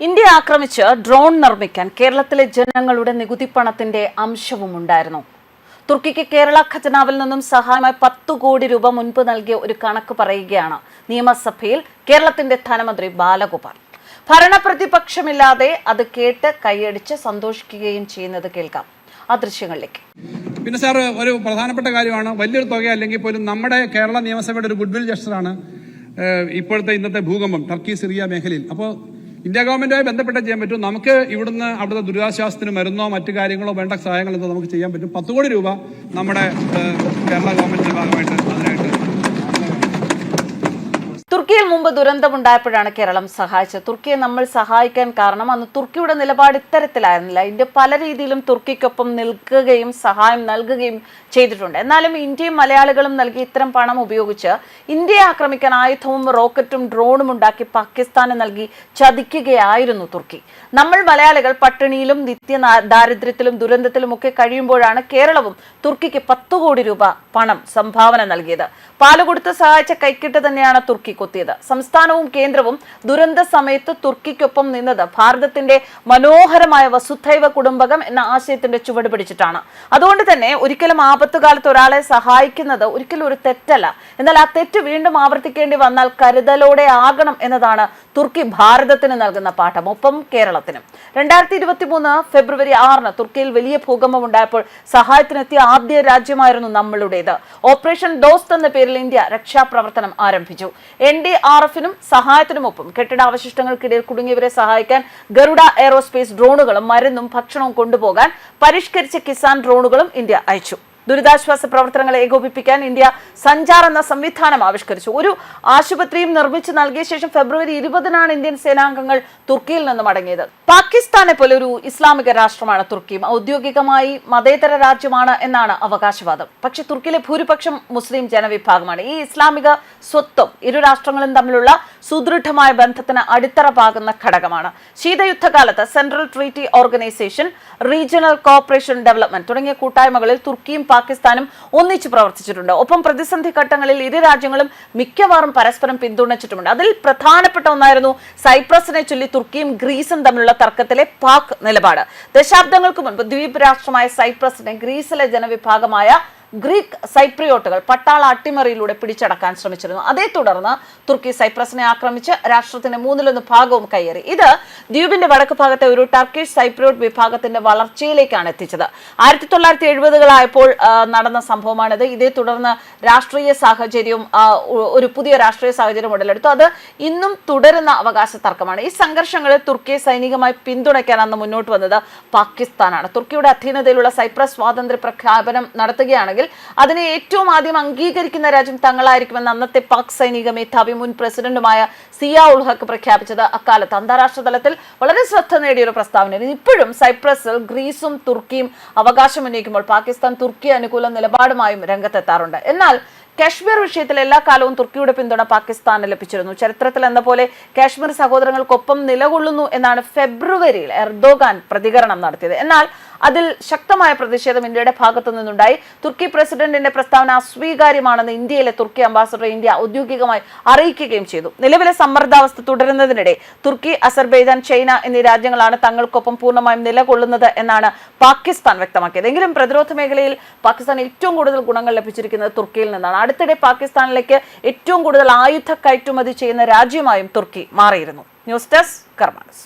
India ആക്രമിച്ച് drone നിർമ്മിക്കാൻ കേരളത്തിലെ ജനങ്ങളുടെ നികുതി പണത്തിന്റെ അംശവും ഉണ്ടായിരുന്നു. തുർക്കിക്ക് കേരള ഖജനാവിൽ നിന്നും സഹായമായി പത്തു കോടി രൂപ മുൻപ് നൽകിയ ഒരു കണക്ക് പറയുകയാണ് നിയമസഭയിൽ കേരളത്തിന്റെ ധനമന്ത്രി ബാലഗോപാൽ. ഭരണപ്രതിപക്ഷമില്ലാതെ അത് കേട്ട് കൈയടിച്ച് സന്തോഷിക്കുകയും ചെയ്യുന്നത് കേൾക്കാം. ആ ദൃശ്യങ്ങളിലേക്ക്. പിന്നെ സാർ ഒരു പ്രധാനപ്പെട്ട കാര്യമാണ് വലിയൊരു തുക അല്ലെങ്കിൽ പോലും നമ്മുടെ കേരള നിയമസഭയുടെ ഒരു ഗുഡ്വിൽ ജസ്റ്ററാണ് ഇപ്പോഴത്തെ ഇന്നത്തെ ഭൂകമ്പം ടർക്കി സിറിയ മേഖലയിൽ. അപ്പോൾ ഇന്ത്യ ഗവൺമെന്റുമായി ബന്ധപ്പെട്ട് ചെയ്യാൻ പറ്റും. നമുക്ക് ഇവിടുന്ന് അവിടുത്തെ ദുരിതാശ്വാസത്തിന് മരുന്നോ മറ്റു കാര്യങ്ങളോ വേണ്ട സഹായങ്ങളോ എന്തോ നമുക്ക് ചെയ്യാൻ പറ്റും. പത്ത് കോടി രൂപ നമ്മുടെ കേരള ഗവൺമെന്റിന്റെ ഭാഗമായിട്ട് തുർക്കിയിൽ മുമ്പ് ദുരന്തമുണ്ടായപ്പോഴാണ് കേരളം സഹായിച്ചത്. തുർക്കിയെ നമ്മൾ സഹായിക്കാൻ കാരണം അന്ന് തുർക്കിയുടെ നിലപാട് ഇത്തരത്തിലായിരുന്നില്ല. ഇന്ത്യ പല രീതിയിലും തുർക്കിക്കൊപ്പം നിൽക്കുകയും സഹായം നൽകുകയും ചെയ്തിട്ടുണ്ട്. എന്നാലും ഇന്ത്യയും മലയാളികളും നൽകി ഇത്തരം പണം ഉപയോഗിച്ച് ഇന്ത്യയെ ആക്രമിക്കാൻ ആയുധവും റോക്കറ്റും ഡ്രോണും ഉണ്ടാക്കി പാകിസ്ഥാന് നൽകി ചതിക്കുകയായിരുന്നു തുർക്കി. നമ്മൾ മലയാളികൾ പട്ടിണിയിലും നിത്യ ദാരിദ്ര്യത്തിലും ദുരന്തത്തിലും ഒക്കെ കഴിയുമ്പോഴാണ് കേരളവും തുർക്കിക്ക് പത്ത് കോടി രൂപ പണം സംഭാവന നൽകിയത്. പാൽ കൊടുത്ത് സഹായിച്ച കൈക്കിട്ട് തന്നെയാണ് തുർക്കി കൊത്തിയത്. സംസ്ഥാനവും കേന്ദ്രവും ദുരന്ത സമയത്ത് തുർക്കിക്കൊപ്പം നിന്നത് ഭാരതത്തിന്റെ മനോഹരമായ വസുദ്ധൈവ കുടുംബകം എന്ന ആശയത്തിന്റെ ചുവട് പിടിച്ചിട്ടാണ്. അതുകൊണ്ട് തന്നെ ഒരിക്കലും ആപത്തുകാലത്ത് ഒരാളെ സഹായിക്കുന്നത് ഒരിക്കലും ഒരു തെറ്റല്ല. എന്നാൽ ആ തെറ്റ് വീണ്ടും ആവർത്തിക്കേണ്ടി വന്നാൽ കരുതലോടെ ആകണം എന്നതാണ് തുർക്കി ഭാരതത്തിന് നൽകുന്ന പാഠം ഒപ്പം കേരളത്തിനും. രണ്ടായിരത്തി ഇരുപത്തി മൂന്ന് ഫെബ്രുവരി ആറിന് തുർക്കിയിൽ വലിയ ഭൂകമ്പം ഉണ്ടായപ്പോൾ സഹായത്തിനെത്തിയ ആദ്യ രാജ്യമായിരുന്നു നമ്മളുടേത്. ഓപ്പറേഷൻ ഡോസ്റ്റ് എന്ന പേരിൽ ഇന്ത്യ രക്ഷാപ്രവർത്തനം ആരംഭിച്ചു. എൻ ഡി ആർ എഫിനും സഹായത്തിനുമൊപ്പം കെട്ടിടാവശിഷ്ടങ്ങൾക്കിടയിൽ കുടുങ്ങിയവരെ സഹായിക്കാൻ ഗരുഡ എയറോസ്പേസ് ഡ്രോണുകളും മരുന്നും ഭക്ഷണവും കൊണ്ടുപോകാൻ പരിഷ്കരിച്ച കിസാൻ ഡ്രോണുകളും ഇന്ത്യ അയച്ചു. ദുരിതാശ്വാസ പ്രവർത്തനങ്ങളെ ഏകോപിപ്പിക്കാൻ ഇന്ത്യ സഞ്ചാർ എന്ന സംവിധാനം ആവിഷ്കരിച്ചു. ഒരു ആശുപത്രിയും നിർമ്മിച്ചു നൽകിയ ശേഷം ഫെബ്രുവരി ഇരുപതിനാണ് ഇന്ത്യൻ സേനാംഗങ്ങൾ തുർക്കിയിൽ നിന്ന് മടങ്ങിയത് പാകിസ്ഥാനെ പോലെ ഒരു ഇസ്ലാമിക രാഷ്ട്രമാണ് തുർക്കിയും. ഔദ്യോഗികമായി മതേതര രാജ്യമാണ് എന്നാണ് അവകാശവാദം. പക്ഷെ തുർക്കിയിലെ ഭൂരിപക്ഷം മുസ്ലിം ജനവിഭാഗമാണ്. ഈ ഇസ്ലാമിക സ്വത്വം ഇരു രാഷ്ട്രങ്ങളും തമ്മിലുള്ള സുദൃഢമായ ബന്ധത്തിന് അടിത്തറ പാകുന്ന ഘടകമാണ്. ശീതയുദ്ധകാലത്ത് central treaty organisation regional corporation development തുടങ്ങിയ കൂട്ടായ്മകളിൽ തുർക്കിയും പാകിസ്ഥാനും ഒന്നിച്ചു പ്രവർത്തിച്ചിട്ടുണ്ട്. ഒപ്പം പ്രതിസന്ധി ഘട്ടങ്ങളിൽ ഇരു രാജ്യങ്ങളും മിക്കവാറും പരസ്പരം പിന്തുണച്ചിട്ടുമുണ്ട്. അതിൽ പ്രധാനപ്പെട്ട ഒന്നായിരുന്നു സൈപ്രസിനെ ചൊല്ലി തുർക്കിയും ഗ്രീസും തമ്മിലുള്ള തർക്കത്തിലെ പാക് നിലപാട്. ദശാബ്ദങ്ങൾക്ക് മുൻപ് ദ്വീപ് രാഷ്ട്രമായ സൈപ്രസിനെ ഗ്രീസിലെ ജനവിഭാഗമായ ഗ്രീക്ക് സൈപ്രിയോട്ടുകൾ പട്ടാള അട്ടിമറിയിലൂടെ പിടിച്ചടക്കാൻ ശ്രമിച്ചിരുന്നു. അതേ തുടർന്ന് തുർക്കി സൈപ്രസിനെ ആക്രമിച്ച് രാഷ്ട്രത്തിന്റെ മൂന്നിലൊന്ന് ഭാഗവും കയ്യേറി. ഇത് ദ്വീപിന്റെ വടക്ക് ഭാഗത്തെ ഒരു ടർക്കിഷ് സൈപ്രിയോട്ട് വിഭാഗത്തിന്റെ വളർച്ചയിലേക്കാണ് എത്തിച്ചത്. ആയിരത്തി തൊള്ളായിരത്തി എഴുപതുകളായപ്പോൾ നടന്ന സംഭവമാണിത്. ഇതേ തുടർന്ന് രാഷ്ട്രീയ സാഹചര്യവും ഒരു പുതിയ രാഷ്ട്രീയ സാഹചര്യം ഉടലെടുത്തു. അത് ഇന്നും തുടരുന്ന അവകാശ തർക്കമാണ്. ഈ സംഘർഷങ്ങളിൽ തുർക്കിയെ സൈനികമായി പിന്തുണയ്ക്കാൻ അന്ന് മുന്നോട്ട് വന്നത് പാകിസ്ഥാനാണ്. തുർക്കിയുടെ അധീനതയിലുള്ള സൈപ്രസ് സ്വാതന്ത്ര്യ പ്രഖ്യാപനം നടത്തുകയാണെങ്കിൽ അതിനെ ഏറ്റവും ആദ്യം അംഗീകരിക്കുന്ന രാജ്യം തങ്ങളായിരിക്കുമെന്ന് അന്നത്തെ പാക് സൈനിക മേധാവി മുൻ പ്രസിഡന്റുമായ സിയ ഉൾ ഹക്ക് പ്രഖ്യാപിച്ചത് അക്കാലത്ത് അന്താരാഷ്ട്ര തലത്തിൽ വളരെ ശ്രദ്ധ നേടിയ ഒരു പ്രസ്താവനയാണ് ഇപ്പോഴും സൈപ്രസിൽ ഗ്രീസും തുർക്കിയും അവകാശം ഉന്നയിക്കുമ്പോൾ പാകിസ്ഥാൻ തുർക്കി അനുകൂല നിലപാടുമായും രംഗത്തെത്താറുണ്ട്. എന്നാൽ കാശ്മീർ വിഷയത്തിൽ എല്ലാ കാലവും തുർക്കിയുടെ പിന്തുണ പാകിസ്ഥാന് ലഭിച്ചിരുന്നു. ചരിത്രത്തിൽ എന്ന പോലെ കാശ്മീർ സഹോദരങ്ങൾക്കൊപ്പം നിലകൊള്ളുന്നു എന്നാണ് ഫെബ്രുവരിയിൽ എർദോഗാൻ പ്രതികരണം നടത്തിയത്. എന്നാൽ അതിൽ ശക്തമായ പ്രതിഷേധം ഇന്ത്യയുടെ ഭാഗത്തു നിന്നുണ്ടായി. തുർക്കി പ്രസിഡന്റിന്റെ പ്രസ്താവന അസ്വീകാര്യമാണെന്ന് ഇന്ത്യയിലെ തുർക്കി അംബാസഡർ ഇന്ത്യ ഔദ്യോഗികമായി അറിയിക്കുകയും ചെയ്തു. നിലവിലെ സമ്മർദ്ദാവസ്ഥ തുടരുന്നതിനിടെ തുർക്കി അസർബൈജാൻ ചൈന എന്നീ രാജ്യങ്ങളാണ് തങ്ങൾക്കൊപ്പം പൂർണമായും നിലകൊള്ളുന്നത് എന്നാണ് പാകിസ്ഥാൻ വ്യക്തമാക്കിയത്. എങ്കിലും പ്രതിരോധ മേഖലയിൽ പാകിസ്ഥാൻ ഏറ്റവും കൂടുതൽ ഗുണങ്ങൾ ലഭിച്ചിരിക്കുന്നത് തുർക്കിയിൽ നിന്നാണ്. അടുത്തിടെ പാകിസ്ഥാനിലേക്ക് ഏറ്റവും കൂടുതൽ ആയുധ കയറ്റുമതി ചെയ്യുന്ന രാജ്യമായും തുർക്കി മാറിയിരുന്നു. News desk കർമാനസ്.